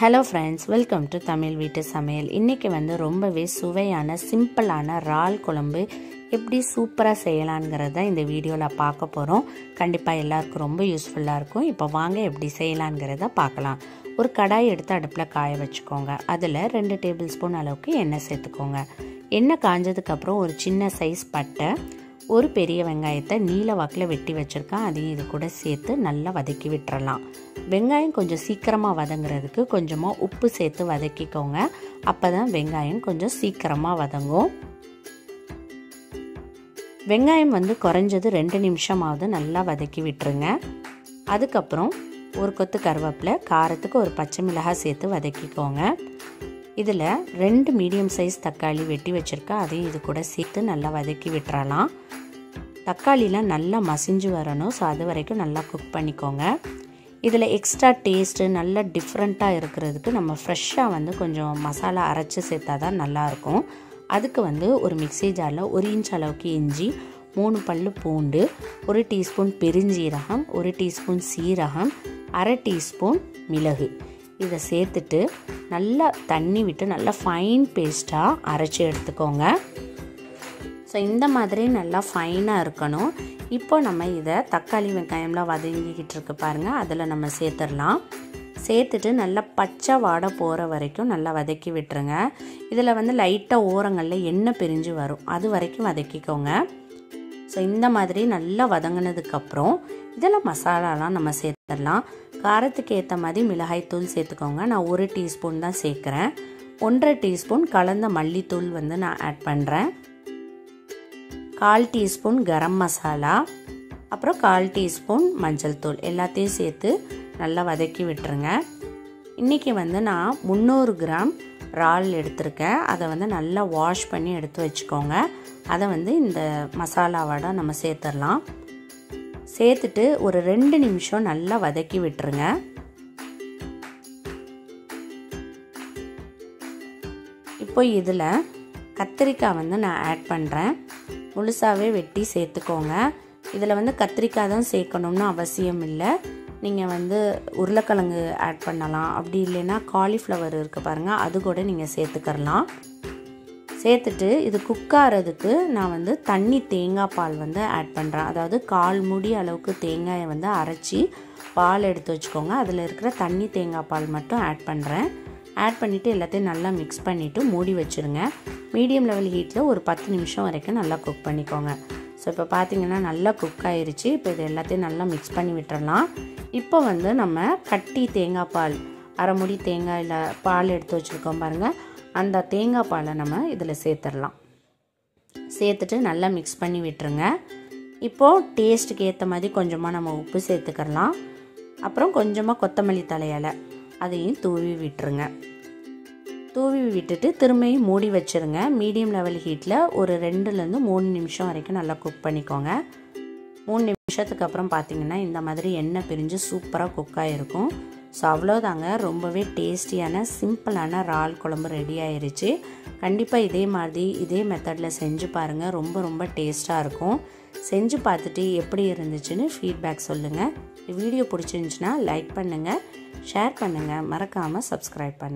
Hello friends welcome to Tamil வீட்டு சமையல். இன்றைக்கி வந்து ரொம்பவே சுவையான சிம்பிளான இறால் குழம்பு எப்படி சூப்பராக செய்யலாங்கிறத இந்த வீடியோவில் பார்க்க போகிறோம் கண்டிப்பாக எல்லாருக்கும் ரொம்ப யூஸ்ஃபுல்லாக இருக்கும். இப்போ வாங்க எப்படி செய்யலாங்கிறத பார்க்கலாம். ஒரு கடாய் எடுத்து அடுப்பில் காய வச்சுக்கோங்க. அதில் ரெண்டு டேபிள் ஸ்பூன் அளவுக்கு எண்ணெய் சேர்த்துக்கோங்க. எண்ணெய் காஞ்சதுக்கப்புறம் ஒரு சின்ன சைஸ் பட்டை ஒரு பெரிய வெங்காயத்தை நீல வாக்கில் வெட்டி வச்சுருக்கேன். அதையும் இது கூட சேர்த்து நல்லா வதக்கி விட்டுறலாம். வெங்காயம் கொஞ்சம் சீக்கிரமாக வதங்குறதுக்கு கொஞ்சமாக உப்பு சேர்த்து வதக்கிக்கோங்க. அப்போ தான் வெங்காயம் கொஞ்சம் சீக்கிரமாக வதங்கும். வெங்காயம் வந்து குறைஞ்சது ரெண்டு நிமிஷமாவது நல்லா வதக்கி விட்டுருங்க. அதுக்கப்புறம் ஒரு கொத்து கருவேப்பிலை காரத்துக்கு ஒரு பச்சை மிளகாய் சேர்த்து வதக்கிக்கோங்க. இதில் ரெண்டு மீடியம் சைஸ் தக்காளி வெட்டி வச்சுருக்கேன் அதையும் இது கூட சேர்த்து நல்லா வதக்கி விட்டுறலாம். தக்காளிலாம் நல்லா மசிஞ்சு வரணும். ஸோ அது வரைக்கும் நல்லா குக் பண்ணிக்கோங்க. இதில் எக்ஸ்ட்ரா டேஸ்ட்டு நல்லா டிஃப்ரெண்ட்டாக இருக்கிறதுக்கு நம்ம ஃப்ரெஷ்ஷாக வந்து கொஞ்சம் மசாலா அரைச்சி சேர்த்தா தான் நல்லாயிருக்கும் அதுக்கு வந்து ஒரு மிக்சி ஜாரில் ஒரு இன்ச் அளவுக்கு இஞ்சி மூணு பல் பூண்டு ஒரு டீஸ்பூன் பெருஞ்சீரகம் ஒரு டீஸ்பூன் சீரகம் அரை டீஸ்பூன் மிளகு. இதை சேர்த்துட்டு நல்லா தண்ணி விட்டு நல்லா ஃபைன் பேஸ்ட்டாக அரைச்சி எடுத்துக்கோங்க. ஸோ இந்த மாதிரி நல்லா ஃபைனாக இருக்கணும். இப்போ நம்ம இதை தக்காளி வெங்காயம்லாம் வதங்கிக்கிட்டு இருக்கு பாருங்கள் அதில் நம்ம சேர்த்துடலாம். சேர்த்துட்டு நல்லா பச்சை வாடை போகிற வரைக்கும் நல்லா வதக்கி விட்டுருங்க. இதில் வந்து லைட்டாக ஓரங்களில் எண்ணெய் பிரிஞ்சு வரும். அது வரைக்கும் வதக்கிக்கோங்க. ஸோ இந்த மாதிரி நல்லா வதங்கினதுக்கப்புறம் இதில் மசாலாலாம் நம்ம சேர்த்துடலாம். காரத்துக்கு ஏற்ற மாதிரி மிளகாய் தூள் சேர்த்துக்கோங்க. நான் ஒரு டீஸ்பூன் தான் சேர்க்குறேன். ஒன்றரை டீஸ்பூன் கலந்த மல்லித்தூள் வந்து நான் ஆட் பண்ணுறேன் கால் டீஸ்பூன் கரம் மசாலா. அப்புறம் கால் டீஸ்பூன் மஞ்சள் தூள். எல்லாத்தையும் சேர்த்து நல்லா வதக்கி விட்டுருங்க. இன்றைக்கி வந்து நான் முந்நூறு கிராம் இறால் எடுத்திருக்கேன். அதை வந்து நல்லா வாஷ் பண்ணி எடுத்து வச்சுக்கோங்க. அதை வந்து இந்த மசாலாவோட நம்ம சேர்த்துடலாம். சேர்த்துட்டு ஒரு ரெண்டு நிமிஷம் நல்லா வதக்கி விட்டுருங்க. இப்போ இதில் கத்திரிக்காய் வந்து நான் ஆட் பண்ணுறேன் முழுசாகவே வெட்டி சேர்த்துக்கோங்க. இதில் வந்து கத்திரிக்காய் தான் சேர்க்கணும்னு அவசியம் இல்லை. நீங்கள் வந்து உருளைக்கிழங்கு ஆட் பண்ணலாம். அப்படி இல்லைன்னா காலிஃப்ளவர் இருக்குது பாருங்கள் அது கூட நீங்கள் சேர்த்துக்கரலாம் சேர்த்துட்டு இது குக் ஆகிறதுக்கு நான் வந்து தண்ணி தேங்காய் பால் வந்து ஆட் பண்ணுறேன் அதாவது கால் முடி அளவுக்கு தேங்காயை வந்து அரைச்சி பால் எடுத்து வச்சுக்கோங்க. அதில் இருக்கிற தண்ணி தேங்காய் பால் மட்டும் ஆட் பண்ணுறேன் ஆட் பண்ணிவிட்டு எல்லாத்தையும் நல்லா மிக்ஸ் பண்ணிவிட்டு மூடி வச்சுருங்க. மீடியம் லெவல் ஹீட்டில் ஒரு பத்து நிமிஷம் வரைக்கும் நல்லா குக் பண்ணிக்கோங்க. ஸோ இப்போ பார்த்திங்கன்னா நல்லா குக் ஆயிடுச்சு இப்போ இது எல்லாத்தையும் நல்லா மிக்ஸ் பண்ணி விட்டுறலாம். இப்போ வந்து நம்ம கட்டி தேங்காய் பால் அரை முடி தேங்காயில் பால் எடுத்து வச்சுருக்கோம் பாருங்கள் அந்த தேங்காய் பாலை நம்ம இதில் சேர்த்துடலாம். சேர்த்துட்டு நல்லா மிக்ஸ் பண்ணி விட்டுருங்க. இப்போது டேஸ்ட்டுக்கு ஏற்ற மாதிரி கொஞ்சமாக நம்ம உப்பு சேர்த்துக்கலாம் அப்புறம் கொஞ்சமாக கொத்தமல்லி தலையலை அதையும் தூவி விட்டுருங்க. தூவி விட்டுட்டு திரும்பியும் மூடி வச்சுருங்க. மீடியம் லெவல் ஹீட்டில் ஒரு ரெண்டுலேருந்து மூணு நிமிஷம் வரைக்கும் நல்லா குக் பண்ணிக்கோங்க. மூணு நிமிஷத்துக்கு அப்புறம் பார்த்தீங்கன்னா இந்த மாதிரி எண்ணெய் பிரிஞ்சு சூப்பராக குக் ஆகிருக்கும் ஸோ அவ்வளோதாங்க ரொம்பவே டேஸ்டியான சிம்பிளான இறால் குழம்பு ரெடி ஆயிடுச்சு கண்டிப்பாக இதே மாதிரி இதே மெத்தடில் செஞ்சு பாருங்கள் ரொம்ப ரொம்ப டேஸ்ட்டாக இருக்கும். செஞ்சு பார்த்துட்டு எப்படி இருந்துச்சுன்னு ஃபீட்பேக் சொல்லுங்கள் வீடியோ பிடிச்சிருந்துச்சுன்னா லைக் பண்ணுங்கள் ஷேர் பண்ணுங்கள் மறக்காமல் சப்ஸ்கிரைப் பண்ணுங்கள்